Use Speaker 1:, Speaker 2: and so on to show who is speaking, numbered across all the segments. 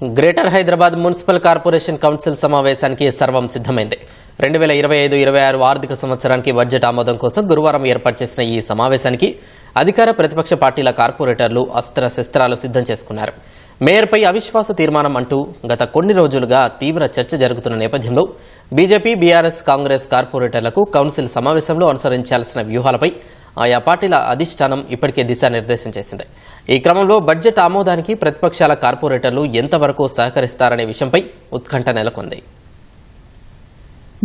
Speaker 1: Greater Hyderabad municipal corporation council సమావేశానికి సర్వం సిద్ధమైంది. రెండు వేల ఇరవై ఐదు ఇరవై ఆరు ఆర్థిక సంవత్సరానికి బడ్జెట్ ఆమోదం కోసం గురువారం ఏర్పాటు చేసిన ఈ సమావేశానికి అధికార ప్రతిపక్ష పార్టీల కార్పొరేటర్లు అస్త్ర శస్త్రాలు సిద్ధం చేసుకున్నారు. మేయర్పై అవిశ్వాస తీర్మానం అంటూ గత కొన్ని రోజులుగా తీవ్ర చర్చ జరుగుతున్న నేపథ్యంలో బీజేపీ బీఆర్ఎస్ కాంగ్రెస్ కార్పొరేటర్లకు కౌన్సిల్ సమావేశంలో అనుసరించాల్సిన వ్యూహాలపై ఆయా పార్టీల అధిష్టానం ఇప్పటికే దిశానిర్దేశం చేసింది. ఈ క్రమంలో బడ్జెట్ ఆమోదానికి ప్రతిపక్షాల కార్పొరేటర్లు ఎంతవరకు సహకరిస్తారనే విషయంపై ఉత్కంఠ నెలకొంది.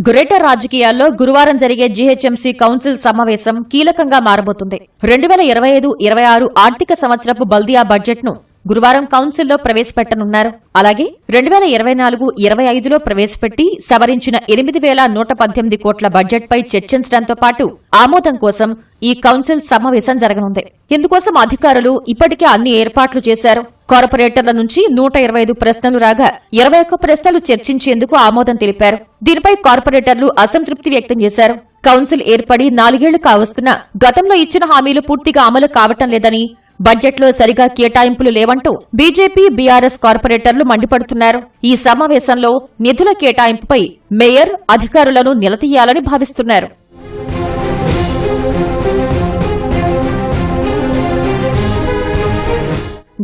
Speaker 2: గ్రేటర్ రాజకీయాల్లో గురువారం జరిగే జీహెచ్ఎంసీ కౌన్సిల్ సమావేశం కీలకంగా మారబోతుంది. రెండు వేల ఇరవై ఐదు ఇరవై ఆరు ఆర్థిక సంవత్సరపు బల్దియా బడ్జెట్ను గురువారం కౌన్సిల్లో ప్రవేశపెట్టనున్నారు. అలాగే రెండు వేల ఇరవై నాలుగు ఇరవై ఐదులో ప్రవేశపెట్టి సవరించిన ఎనిమిది వేల నూట పద్దెనిమిది కోట్ల బడ్జెట్పై చర్చించడంతో పాటు ఆమోదం కోసం ఈ కౌన్సిల్ సమావేశం జరగనుంది. ఇందుకోసం అధికారులు ఇప్పటికే అన్ని ఏర్పాట్లు చేశారు. కార్పొరేటర్ల నుంచి నూట ఇరవై ఐదు ప్రశ్నలు రాగా ఇరవై ఒక్క ప్రశ్నలు చర్చించేందుకు ఆమోదం తెలిపారు. దీనిపై కార్పొరేటర్లు అసంతృప్తి వ్యక్తం చేశారు. కౌన్సిల్ ఏర్పడి నాలుగేళ్ళు కావస్తున్నా గతంలో ఇచ్చిన హామీలు పూర్తిగా అమలు కావటం లేదని బడ్జెట్లో సరిగా కేటాయింపులు లేవంటూ బీజేపీ బీఆర్ఎస్ కార్పొరేటర్లు మండిపడుతున్నారు. ఈ సమావేశంలో నిధుల కేటాయింపుపై మేయర్ అధికారులను నిలదీయాలని భావిస్తున్నారు.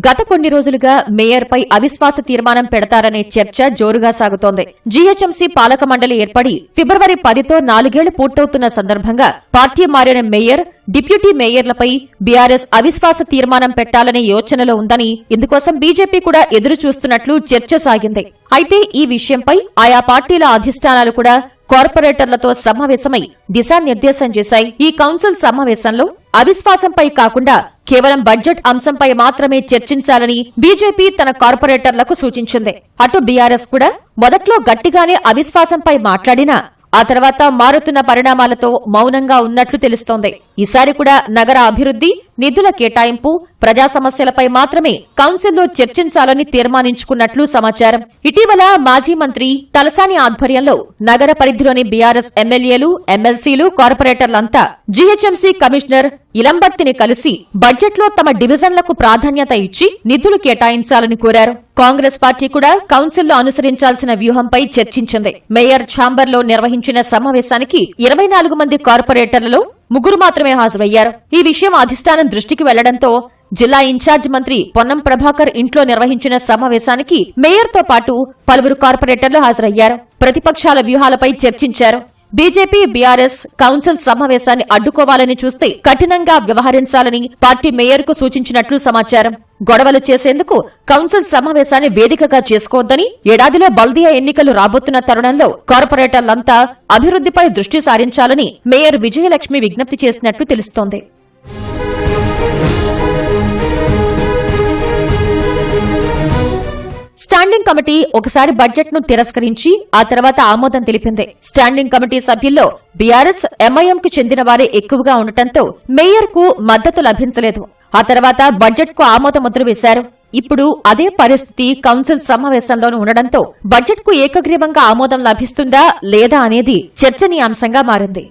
Speaker 2: గత కొన్ని రోజులుగా మేయర్పై అవిశ్వాస తీర్మానం పెడతారనే చర్చ జోరుగా సాగుతోంది. జీహెచ్ఎంసీ పాలక మండలి ఏర్పడి ఫిబ్రవరి పదితో నాలుగేళ్ళు పూర్తవుతున్న సందర్భంగా పార్టీ మారిన మేయర్ డిప్యూటీ మేయర్లపై బీఆర్ఎస్ అవిశ్వాస తీర్మానం పెట్టాలనే యోచనలో ఉందని ఇందుకోసం బీజేపీ కూడా ఎదురు చూస్తున్నట్లు చర్చ సాగింది. అయితే ఈ విషయంపై ఆయా పార్టీల అధిష్టానాలు కూడా కార్పొరేటర్లతో సమావేశమై దిశానిర్దేశం చేశాయి. ఈ కౌన్సిల్ సమావేశంలో అవిశ్వాసంపై కాకుండా కేవలం బడ్జెట్ అంశంపై మాత్రమే చర్చించాలని బీజేపీ తన కార్పొరేటర్లకు సూచించింది. అటు బీఆర్ఎస్ కూడా మొదట్లో గట్టిగానే అవిశ్వాసంపై మాట్లాడినా ఆ తర్వాత మారుతున్న పరిణామాలతో మౌనంగా ఉన్నట్లు తెలుస్తోంది. ఈసారి కూడా నగర అభివృద్ధి నిధుల కేటాయింపు ప్రజా సమస్యలపై మాత్రమే కౌన్సిల్లో చర్చించాలని తీర్మానించుకున్నట్లు సమాచారం. ఇటీవల మాజీ మంత్రి తలసాని ఆధ్వర్యంలో నగర పరిధిలోని బీఆర్ఎస్ ఎమ్మెల్యేలు ఎమ్మెల్సీలు కార్పొరేటర్లంతా జీహెచ్ఎంసీ కమిషనర్ ఇలంబర్తిని కలిసి బడ్జెట్లో తమ డివిజన్లకు ప్రాధాన్యత ఇచ్చి నిధులు కేటాయించాలని కోరారు. కాంగ్రెస్ పార్టీ కూడా కౌన్సిల్లో అనుసరించాల్సిన వ్యూహంపై చర్చించింది. మేయర్ ఛాంబర్లో నిర్వహించిన సమావేశానికి ఇరవై నాలుగు మంది కార్పొరేటర్లలో ముగ్గురు మాత్రమే హాజరయ్యారు. ఈ విషయం అధిష్టానం దృష్టికి వెళ్ళడంతో జిల్లా ఇన్ఛార్జ్ మంత్రి పొన్నం ప్రభాకర్ ఇంట్లో నిర్వహించిన సమావేశానికి మేయర్తో పాటు పలువురు కార్పొరేటర్లు హాజరయ్యారు. ప్రతిపక్షాల వ్యూహాలపై చర్చించారు. బీజేపీ బీఆర్ఎస్ కౌన్సిల్ సమావేశాన్ని అడ్డుకోవాలని చూస్తే కఠినంగా వ్యవహరించాలని పార్టీ మేయర్కు సూచించినట్లు సమాచారం. గొడవలు చేసేందుకు కౌన్సిల్ సమావేశాన్ని వేదికగా చేసుకోవద్దని ఏడాదిలో బల్దియా ఎన్నికలు రాబోతున్న తరుణంలో కార్పొరేటర్లంతా అభివృద్దిపై దృష్టి సారించాలని మేయర్ విజయలక్ష్మి విజ్ఞప్తి చేసినట్లు తెలుస్తోంది. స్టాండింగ్ కమిటీ ఒకసారి బడ్జెట్ను తిరస్కరించి ఆ తర్వాత ఆమోదం తెలిపింది. స్టాండింగ్ కమిటీ సభ్యుల్లో బీఆర్ఎస్ ఎంఐఎం కు చెందిన వారే ఎక్కువగా ఉండటంతో మేయర్కు మద్దతు లభించలేదు. ఆ తర్వాత బడ్జెట్కు ఆమోద ముద్ర వేశారు. ఇప్పుడు అదే పరిస్థితి కౌన్సిల్ సమావేశంలోనూ ఉండడంతో బడ్జెట్కు ఏకగ్రీవంగా ఆమోదం లభిస్తుందా లేదా అనేది చర్చనీయాంశంగా మారింది.